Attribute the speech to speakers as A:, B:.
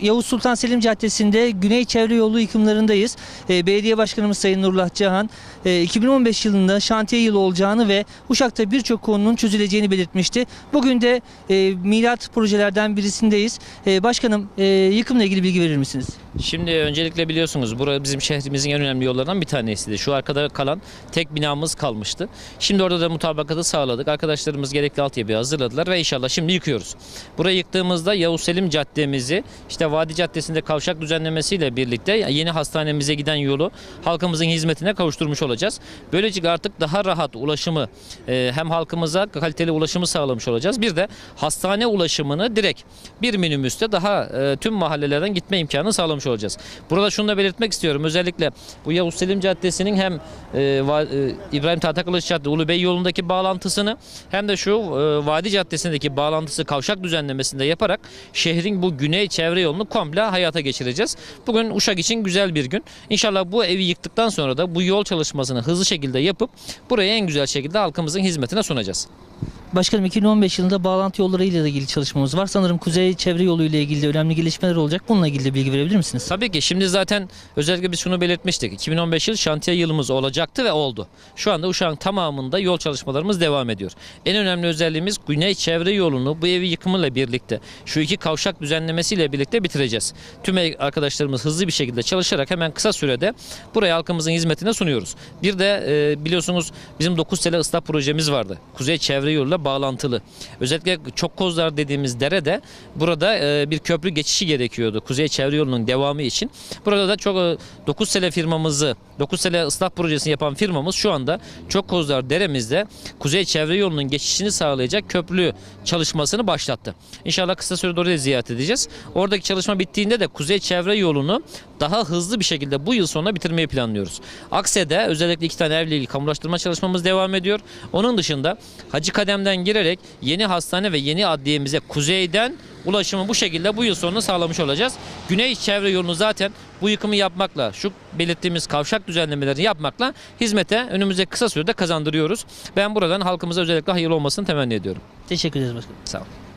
A: Yavuz Sultan Selim Caddesi'nde Güney Çevre Yolu yıkımlarındayız. Ee, Belediye Başkanımız Sayın Nurullah Cahan e, 2015 yılında şantiye yılı olacağını ve Uşak'ta birçok konunun çözüleceğini belirtmişti. Bugün de e, milat projelerden birisindeyiz. E, başkanım e, yıkımla ilgili bilgi verir misiniz?
B: Şimdi öncelikle biliyorsunuz burası bizim şehrimizin en önemli yollarından bir tanesiydi. Şu arkada kalan tek binamız kalmıştı. Şimdi orada da mutabakatı sağladık. Arkadaşlarımız gerekli altyapıyı hazırladılar ve inşallah şimdi yıkıyoruz. Burayı yıktığımızda Yavuz Selim Caddemizi işte Vadi Caddesi'nde kavşak düzenlemesiyle birlikte yeni hastanemize giden yolu halkımızın hizmetine kavuşturmuş olacağız. Böylece artık daha rahat ulaşımı e, hem halkımıza kaliteli ulaşımı sağlamış olacağız. Bir de hastane ulaşımını direkt bir minibüste daha e, tüm mahallelerden gitme imkanı sağlamış olacağız. Burada şunu da belirtmek istiyorum. Özellikle bu Yavuz Selim Caddesi'nin hem e, İbrahim Tahtakılıç Cadde Ulubey yolundaki bağlantısını hem de şu Vadi Caddesi'ndeki bağlantısı kavşak düzenlemesinde yaparak şehrin bu güney çevre yolunu komple hayata geçireceğiz. Bugün Uşak için güzel bir gün. İnşallah bu evi yıktıktan sonra da bu yol çalışmasını hızlı şekilde yapıp burayı en güzel şekilde halkımızın hizmetine sunacağız.
A: Başkanım 2015 yılında bağlantı yolları ile ilgili çalışmamız var. Sanırım Kuzey Çevre Yolu ile ilgili de önemli gelişmeler olacak. Bununla ilgili de bilgi verebilir misiniz?
B: Tabii ki şimdi zaten özellikle biz şunu belirtmiştik. 2015 yıl şantiye yılımız olacaktı ve oldu. Şu anda Uşak'ın tamamında yol çalışmalarımız devam ediyor. En önemli özelliğimiz Güney Çevre Yolunu bu evi yıkımıyla birlikte şu iki kavşak düzenlemesiyle birlikte bitireceğiz. Tüm arkadaşlarımız hızlı bir şekilde çalışarak hemen kısa sürede burayı halkımızın hizmetine sunuyoruz. Bir de e, biliyorsunuz bizim 9 sene ıslah projemiz vardı. Kuzey Çevre Yolu'yla bağlantılı. Özellikle Çokkozlar dediğimiz derede burada e, bir köprü geçişi gerekiyordu. Kuzey Çevre Yolu'nun devamı için. Burada da çok e, 9 sene firmamızı 9 sene ıslah projesini yapan firmamız şu anda Çokkozlar deremizde Kuzey Çevre Yolu'nun geçişini sağlayacak köprü çalışmasını başlattı. İnşallah kısa sürede oraya ziyaret edeceğiz. Oradaki çalışma bittiğinde de Kuzey Çevre Yolu'nu daha hızlı bir şekilde bu yıl sonuna bitirmeyi planlıyoruz. Akse'de özellikle iki tane evle ilgili kamulaştırma çalışmamız devam ediyor. Onun dışında Hacı Kadem'den girerek yeni hastane ve yeni adliyemize kuzeyden ulaşımı bu şekilde bu yıl sonunu sağlamış olacağız. Güney çevre yolunu zaten bu yıkımı yapmakla, şu belirttiğimiz kavşak düzenlemelerini yapmakla hizmete önümüzdeki kısa sürede kazandırıyoruz. Ben buradan halkımıza özellikle hayırlı olmasını temenni ediyorum.
A: Teşekkür ederiz başkanım.
B: Sağ olun.